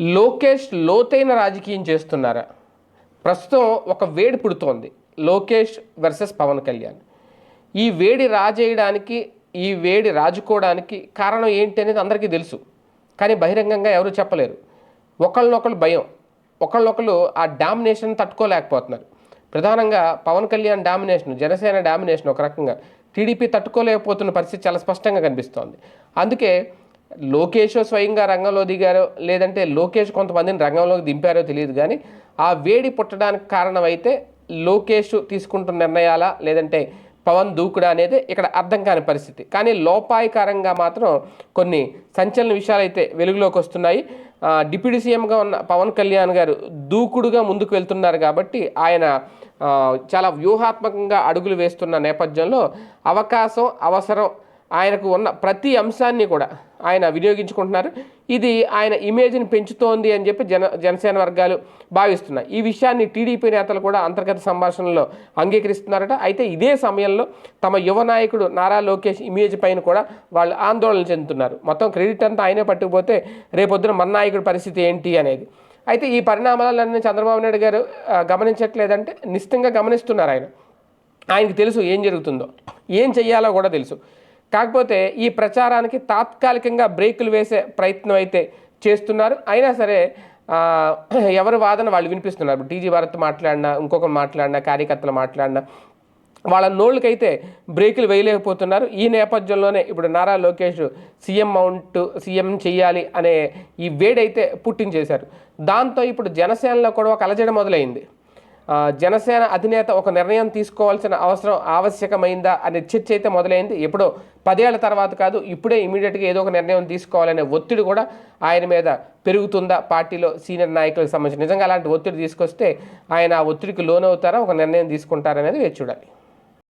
లోకేష్ లోతైన రాజకీయం చేస్తున్నారా? ప్రస్తుతం ఒక వేడి పుడుతోంది. లోకేష్ వర్సెస్ పవన్ కళ్యాణ్. ఈ వేడి రాజేయడానికి ఈ వేడి రాజుకోవడానికి కారణం ఏంటి అనేది అందరికీ తెలుసు. కానీ బహిరంగంగా ఎవరు చెప్పలేరు. ఒకళ్ళనొకళ్ళు భయం. ఒకళ్ళనొకళ్ళు ఆ డామినేషన్ తట్టుకోలేకపోతున్నారు. ప్రధానంగా పవన్ కళ్యాణ్ డామినేషన్ జనసేన డామినేషన్ ఒక రకంగా టీడీపీ తట్టుకోలేకపోతున్న పరిస్థితి చాలా స్పష్టంగా కనిపిస్తోంది. అందుకే లోకేష్ స్వయంగా రంగంలో దిగారో లేదంటే లోకేష్ కొంతమందిని రంగంలోకి దింపారో తెలియదు కానీ ఆ వేడి పుట్టడానికి కారణమైతే లోకేష్ తీసుకుంటున్న నిర్ణయాలా లేదంటే పవన్ దూకుడా అనేది ఇక్కడ అర్థం కాని పరిస్థితి. కానీ లోపాయకారంగా మాత్రం కొన్ని సంచలన విషయాలు అయితే వెలుగులోకి వస్తున్నాయి. డిప్యూటీ సీఎంగా ఉన్న పవన్ కళ్యాణ్ గారు దూకుడుగా ముందుకు వెళ్తున్నారు కాబట్టి ఆయన చాలా వ్యూహాత్మకంగా అడుగులు వేస్తున్న నేపథ్యంలో అవకాశం అవసరం ఆయనకు ఉన్న ప్రతి అంశాన్ని కూడా ఆయన వినియోగించుకుంటున్నారు. ఇది ఆయన ఇమేజ్ని పెంచుతోంది అని చెప్పి జన జనసేన వర్గాలు భావిస్తున్నాయి. ఈ విషయాన్ని టీడీపీ నేతలు కూడా అంతర్గత సంభాషణలో అంగీకరిస్తున్నారట. అయితే ఇదే సమయంలో తమ యువ నాయకుడు నారా లోకేష్ ఇమేజ్ పైన కూడా వాళ్ళు ఆందోళన చెందుతున్నారు. మొత్తం క్రెడిట్ అంతా ఆయనే పట్టుకుపోతే రేపొద్దున మన నాయకుడి పరిస్థితి ఏంటి అనేది. అయితే ఈ పరిణామాలన్నీ చంద్రబాబు నాయుడు గారు గమనించట్లేదంటే నిశ్చితంగా గమనిస్తున్నారు ఆయన. ఆయనకు తెలుసు ఏం జరుగుతుందో. ఏం చెయ్యాలో కూడా తెలుసు. కాకపోతే ఈ ప్రచారానికి తాత్కాలికంగా బ్రేకులు వేసే ప్రయత్నం అయితే చేస్తున్నారు. అయినా సరే ఎవరి వాదన వాళ్ళు వినిపిస్తున్నారు. టీజీ భారత్ మాట్లాడినా ఇంకొకరు మాట్లాడినా కార్యకర్తలు మాట్లాడినా వాళ్ళ నోళ్ళకైతే బ్రేకులు వేయలేకపోతున్నారు. ఈ నేపథ్యంలోనే ఇప్పుడు నారా లోకేష్ సీఎం మౌంట్ సీఎం చేయాలి అనే ఈ వేడైతే పుట్టించేశారు. దాంతో ఇప్పుడు జనసేనలో కూడా ఒక అలజడి మొదలైంది. జనసేన అధినేత ఒక నిర్ణయం తీసుకోవాల్సిన అవసరం ఆవశ్యకమైందా అనే చర్చ అయితే మొదలైంది. ఎప్పుడో పదేళ్ళ తర్వాత కాదు ఇప్పుడే ఇమీడియట్గా ఏదో ఒక నిర్ణయం తీసుకోవాలనే ఒత్తిడి కూడా ఆయన మీద పెరుగుతుందా? పార్టీలో సీనియర్ నాయకులకు సంబంధించి నిజంగా అలాంటి ఒత్తిడి తీసుకొస్తే ఆయన ఆ ఒత్తిడికి లోనవుతారా? ఒక నిర్ణయం తీసుకుంటారనేది వేచి చూడాలి.